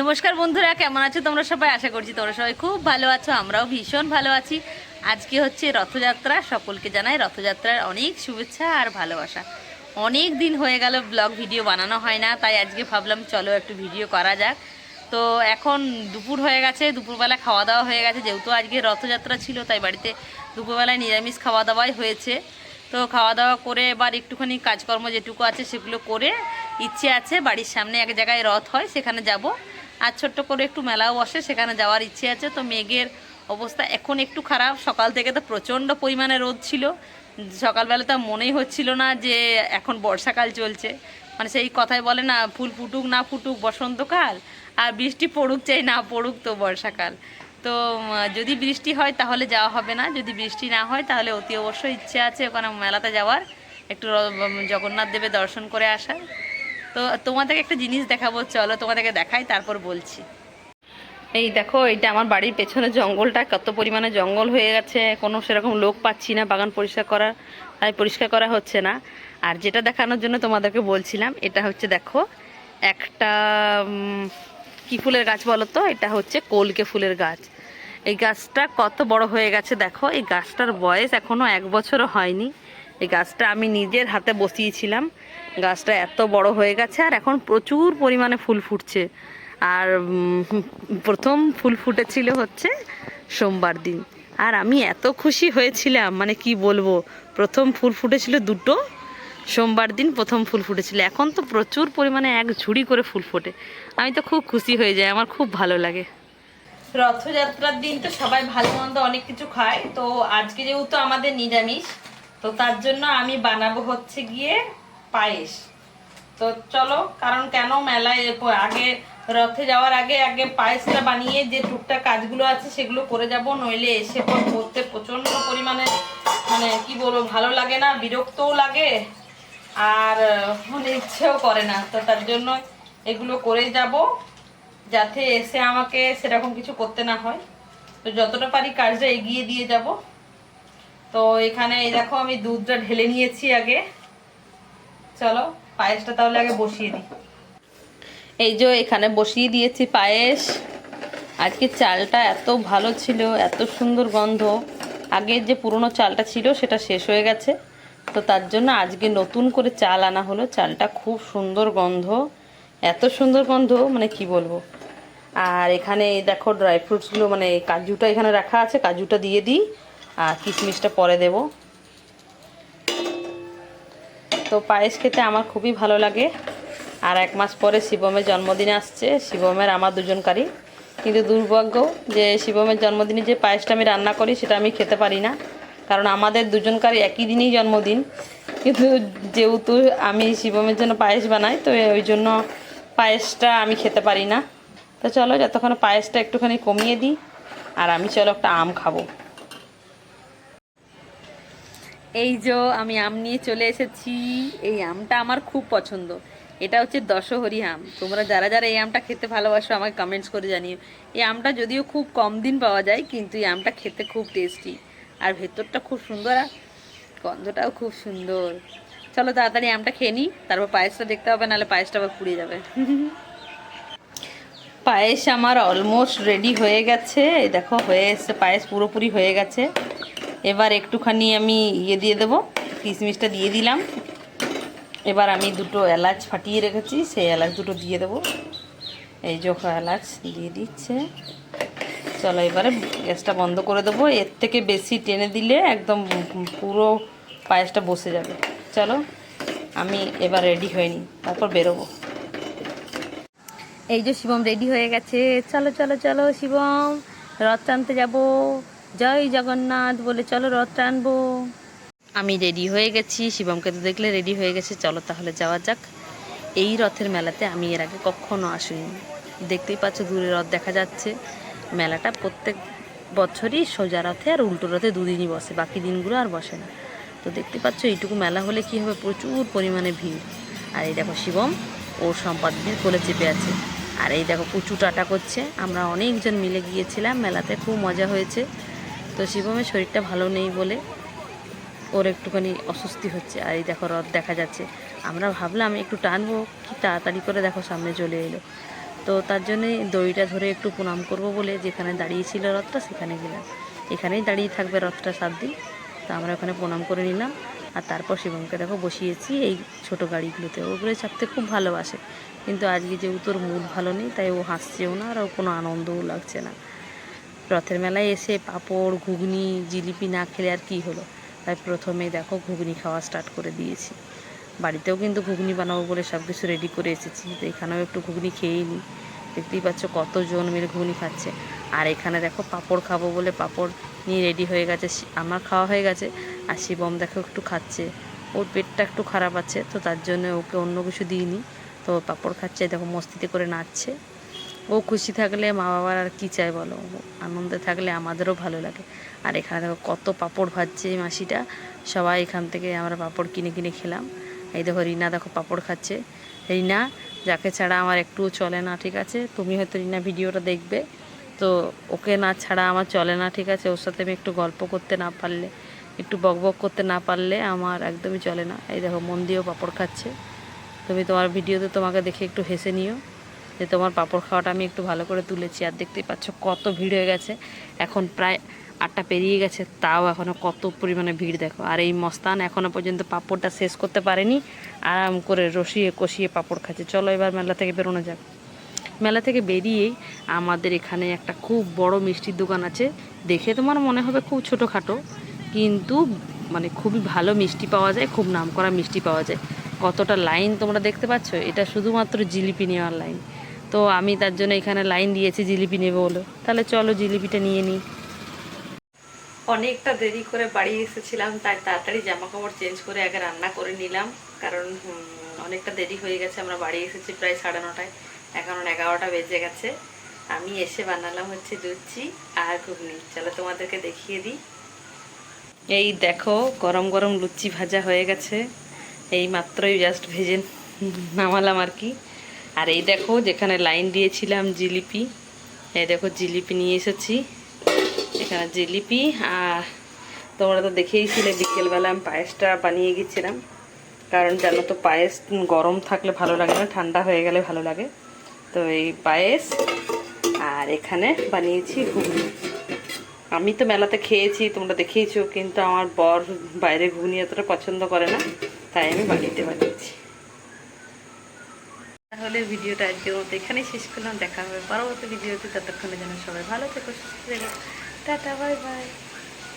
নমস্কার বন্ধুরা, কেমন আছো তোমরা সবাই? আশা করছি তোমরা সবাই খুব ভালো আছো, আমরাও ভীষণ ভালো আছি। আজকে হচ্ছে রথযাত্রা, সকলকে জানাই রথযাত্রার অনেক শুভেচ্ছা আর ভালোবাসা। অনেক দিন হয়ে গেল ব্লগ ভিডিও বানানো হয় না, তাই আজকে ভাবলাম চলো একটু ভিডিও করা যাক। তো এখন দুপুর হয়ে গেছে, দুপুরবেলা খাওয়া দাওয়া হয়ে গেছে, যেহেতু আজকে রথযাত্রা ছিল, তাই বাড়িতে দুপুরবেলায় নিরামিষ খাওয়া দাওয়াই হয়েছে। তো খাওয়া দাওয়া করে এবার একটুখানি কাজকর্ম যেটুকু আছে সেগুলো করে ইচ্ছে আছে, বাড়ির সামনে এক জায়গায় রথ হয়, সেখানে যাব। আর ছোট্ট করে একটু মেলাও বসে, সেখানে যাওয়ার ইচ্ছে আছে। তো মেঘের অবস্থা এখন একটু খারাপ। সকাল থেকে তো প্রচণ্ড পরিমাণে রোদ ছিল। সকালবেলা তো মনেই হচ্ছিল না যে এখন বর্ষাকাল চলছে। মানে সেই কথাই বলে না, ফুল ফুটুক না ফুটুক বসন্তকাল, আর বৃষ্টি পড়ুক চাই না পড়ুক তো বর্ষাকাল। তো যদি বৃষ্টি হয় তাহলে যাওয়া হবে না। যদি বৃষ্টি না হয় তাহলে অতি অবশ্যই ইচ্ছে আছে ওখানে মেলাতে যাওয়ার। একটু জগন্নাথ দেবের দর্শন করে আসার। তো তোমাদেরকে একটা জিনিস দেখাবো, চলো তোমাদেরকে দেখাই, তারপর বলছি। এই দেখো এটা আমার বাড়ির পেছনে জঙ্গলটা, কত পরিমাণে জঙ্গল হয়ে গেছে, কোনো সেরকম লোক পাচ্ছি না, বাগান পরিষ্কার করার তাই পরিষ্কার করা হচ্ছে না। আর যেটা দেখানোর জন্য তোমাদেরকে বলছিলাম, এটা হচ্ছে দেখো, একটা কি ফুলের গাছ বলো তো? এটা হচ্ছে কলকে ফুলের গাছ। এই গাছটা কত বড় হয়ে গেছে দেখো, এই গাছটার বয়স এখনও এক বছরও হয়নি। এই গাছটা আমি নিজের হাতে বসিয়েছিলাম। গাছটা এত বড় হয়ে গেছে আর এখন প্রচুর পরিমাণে ফুল ফুটছে। আর প্রথম ফুল ফুটেছিল হচ্ছে সোমবার দিন। আর আমি এত খুশি হয়েছিলাম মানে কি বলব, প্রথম ফুল ফুটেছিল দুটো, সোমবার দিন প্রথম ফুল ফুটেছিল। এখন তো প্রচুর পরিমাণে এক ঝুড়ি করে ফুল ফোটে। আমি তো খুব খুশি হয়ে যাই, আমার খুব ভালো লাগে। রথযাত্রার দিন তো সবাই ভালো মন্দ অনেক কিছু খায়, তো আজকে যেহেতু আমাদের নিরামিষ তো তার জন্য আমি বানাবো হচ্ছে গিয়ে পায়েস। তো চলো, কারণ কেন মেলায় আগে রথে যাওয়ার আগে আগে পায়েসটা বানিয়ে যে টুকটাক কাজগুলো আছে সেগুলো করে যাব, নইলে এসে পর করতে প্রচণ্ড পরিমাণে মানে কি বলব, ভালো লাগে না, বিরক্তও লাগে আর মানে ইচ্ছেও করে না। তো তার জন্য এগুলো করে যাব, যাতে এসে আমাকে সেরকম কিছু করতে না হয়। তো যতটা পারি কাজটা এগিয়ে দিয়ে যাব। তো এখানে এই দেখো আমি দুধটা ঢেলে নিয়েছি আগে। চলো, পায়েসটা তাহলে আগে বসিয়ে দিই। এই যে এখানে বসিয়ে দিয়েছি পায়েস। আজকে চালটা এত ভালো ছিল, এত সুন্দর গন্ধ। আগের যে পুরনো চালটা ছিল, সেটা শেষ হয়ে গেছে। তো তার জন্য আজকে নতুন করে চাল আনা হলো। চালটা খুব সুন্দর গন্ধ, এত সুন্দর গন্ধ মানে কি বলব? আর এখানে দেখো ড্রাই ফ্রুটসগুলো মানে কাজুটা এখানে রাখা আছে, কাজুটা দিয়ে দিই। আর কিশমিশটা পরে দেবো। তো পায়েস খেতে আমার খুবই ভালো লাগে। আর এক মাস পরে শিবমের জন্মদিন আসছে, শিবমের আমার দুজনকারই কিন্তু দুর্ভাগ্য যে শিবমের জন্মদিনে যে পায়েসটা আমি রান্না করি, সেটা আমি খেতে পারি না। কারণ আমাদের দুজনকারই একই দিনই জন্মদিন। কিন্তু যেহেতু আমি শিবমের জন্য পায়েস বানাই, তো ওই জন্য পায়েসটা আমি খেতে পারি না। তো চলো, যতক্ষণ পায়েসটা একটুখানি কমিয়ে দিই, আর আমি চলো একটা আম খাব। এই যে আমি আম নিয়ে চলে এসেছি। এই আমটা আমার খুব পছন্দ। এটা হচ্ছে দশহরি আম। তোমরা যারা যারা এই আমটা খেতে ভালোবাসো, আমাকে কমেন্টস করে জানিও। এই আমটা যদিও খুব কম দিন পাওয়া যায়, কিন্তু এই আমটা খেতে খুব টেস্টি আর ভেতরটা খুব সুন্দর, আর গন্ধটাও খুব সুন্দর। চলো তাড়াতাড়ি আমটা খেয়ে নিই, তারপর পায়েসটা দেখতে হবে, নাহলে পায়েসটা আবার পুড়ে যাবে। পায়েস আমার অলমোস্ট রেডি হয়ে গেছে। দেখো, হয়ে এসছে, পায়েস পুরোপুরি হয়ে গেছে। এবার একটুখানি আমি ইয়ে দিয়ে দেবো, কিশমিশটা দিয়ে দিলাম। এবার আমি দুটো এলাচ ফাটিয়ে রেখেছি, সেই এলাচ দুটো দিয়ে দেবো। এই যে এলাচ দিয়ে দিচ্ছে। চলো এবারে গ্যাসটা বন্ধ করে দেবো, এর থেকে বেশি টেনে দিলে একদম পুরো পায়েসটা বসে যাবে। চলো, আমি এবার রেডি হয়নি তারপর বেরোবো। এই যে শিবম রেডি হয়ে গেছে, চলো চলো চলো শিবম, রথ টানতে যাব। জয় জগন্নাথ বলে চলো রথ টানবো আমি রেডি হয়ে গেছি, শিবমকে তো দেখলে রেডি হয়ে গেছে, চলো তাহলে যাওয়া যাক। এই রথের মেলাতে আমি এর আগে কখনো আসিনি। দেখতেই পাচ্ছ দূরে রথ দেখা যাচ্ছে। মেলাটা প্রত্যেক বছরই সোজা রথে আর উল্টো রথে দুদিনই বসে, বাকি দিনগুলো আর বসে না। তো দেখতে পাচ্ছ এইটুকু মেলা হলে কি হবে? প্রচুর পরিমাণে ভিড়। আর এই দেখো শিবম ওর সম্পাদনের কোলে চেপে আছে। আর এই দেখো পুচু টাটা করছে। আমরা অনেকজন মিলে গিয়েছিলাম, মেলাতে খুব মজা হয়েছে। তো শিবমের শরীরটা ভালো নেই বলে ওর একটুখানি অস্বস্তি হচ্ছে। আর এই দেখো রথ দেখা যাচ্ছে। আমরা ভাবলাম একটু টানবো, কি তাড়াতাড়ি করে দেখো সামনে চলে এলো। তো তার জন্যে দড়িটা ধরে একটু প্রণাম করব বলে যেখানে দাঁড়িয়েছিল রথটা সেখানে গেলাম। এখানেই দাঁড়িয়ে থাকবে রথটা সাত দিন। তো আমরা ওখানে প্রণাম করে নিলাম। আর তারপর শিবমকে দেখো বসিয়েছি এই ছোট গাড়িগুলোতে। ওগুলো চাপতে খুব ভালোবাসে। কিন্তু আজকে যেহেতু তোর মুড ভালো নেই, তাই ও হাসছেও না আর কোনো আনন্দও লাগছে না। রথের মেলায় এসে পাঁপড়, ঘুগনি, জিলিপি না খেলে আর কি হলো? তাই প্রথমে দেখো ঘুগনি খাওয়া স্টার্ট করে দিয়েছি। বাড়িতেও কিন্তু ঘুগনি বানাবো বলে সব কিছু রেডি করে এসেছি তো এখানেও একটু ঘুগনি খেয়েই নিই দেখতেই পাচ্ছ কতজন মিলে ঘুগনি খাচ্ছে। আর এখানে দেখো পাঁপড় খাব বলে পাঁপড় নিয়ে রেডি হয়ে গেছে আমার খাওয়া হয়ে গেছে, আর শিবম দেখো একটু খাচ্ছে। ওর পেটটা একটু খারাপ আছে, তো তার জন্য ওকে অন্য কিছু দিইনি। তো পাঁপড় খাচ্ছে, দেখো মস্তিতে করে নাচছে। ও খুশি থাকলে মা বাবার আর কী চাই বলো? আনন্দে থাকলে আমাদেরও ভালো লাগে। আর এখানে দেখো কত পাঁপড় ভাজছে এই মাসিটা। সবাই এখান থেকে আমরা পাঁপড় কিনে কিনে খেলাম। এই দেখো রিনা দেখো পাঁপড় খাচ্ছে। রিনা, যাকে ছাড়া আমার একটুও চলে না, ঠিক আছে? তুমি হয়তো রিনা ভিডিওটা দেখবে। তো ওকে না ছাড়া আমার চলে না, ঠিক আছে? ওর সাথে আমি একটু গল্প করতে না পারলে, একটু বকবক করতে না পারলে আমার একদমই চলে না। এই দেখো মন দিয়েও পাঁপড় খাচ্ছে। তুমি তোমার ভিডিওতে তোমাকে দেখে একটু হেসে নিও। যে তোমার পাঁপড় খাওয়াটা আমি একটু ভালো করে তুলেছি। আর দেখতেই পাচ্ছ কত ভিড় হয়ে গেছে। এখন প্রায় আটটা পেরিয়ে গেছে, তাও এখনও কত পরিমাণে ভিড় দেখো। আর এই মস্তান এখনও পর্যন্ত পাঁপড়টা শেষ করতে পারেনি। আরাম করে রসিয়ে কষিয়ে পাঁপড় খাচ্ছে। চলো এবার মেলা থেকে বেরোনো যাক। মেলা থেকে বেরিয়েই আমাদের এখানে একটা খুব বড় মিষ্টির দোকান আছে। দেখে তোমার মনে হবে খুব ছোটোখাটো, কিন্তু মানে খুবই ভালো মিষ্টি পাওয়া যায়, খুব নামকরা মিষ্টি পাওয়া যায়। কতটা লাইন তোমরা দেখতে পাচ্ছ? এটা শুধুমাত্র জিলিপি নেওয়ার লাইন তো আমি তার জন্য এখানে লাইন দিয়েছি, জিলিপি নেব বলো। তাহলে চলো জিলিপিটা নিয়ে নিই। অনেকটা দেরি করে বাড়ি এসেছিলাম, তাই তাড়াতাড়ি জামা কাপড় চেঞ্জ করে আগে রান্না করে নিলাম। কারণ অনেকটা দেরি হয়ে গেছে, আমরা বাড়ি এসেছি প্রায় সাড়ে নটায়। এখন এগারোটা বেজে গেছে। আমি এসে বানালাম হচ্ছে লুচি আর ঘুগনি। চলো তোমাদেরকে দেখিয়ে দিই। এই দেখো, গরম গরম লুচি ভাজা হয়ে গেছে। এই মাত্রই জাস্ট ভেজে নামালাম আর কি। আর এই দেখো, যেখানে লাইন দিয়েছিলাম জিলিপি, এই দেখো জিলিপি নিয়ে এসেছি। এখানে জিলিপি, আর তোমরা তো দেখেইছিলে বিকেলবেলা আমি পায়েসটা বানিয়ে গেছিলাম। কারণ জানো তো, পায়েস গরম থাকলে ভালো লাগে না, ঠান্ডা হয়ে গেলে ভালো লাগে। তো এই পায়েস, আর এখানে বানিয়েছি ঘুগনি। আমি তো মেলাতে খেয়েছি, তোমরা দেখেইছো, কিন্তু আমার বর বাইরে ঘুগনি এতটা পছন্দ করে না, তাই আমি বাড়িতে বানিয়েছি। তাহলে ভিডিওটা আজকের মতো এখানেই শেষ করলাম। দেখা হবে পরবর্তী ভিডিওতে। ততক্ষণে যেন সবাই ভালো থেকো, সুস্থ থেকো। Tata, bye bye.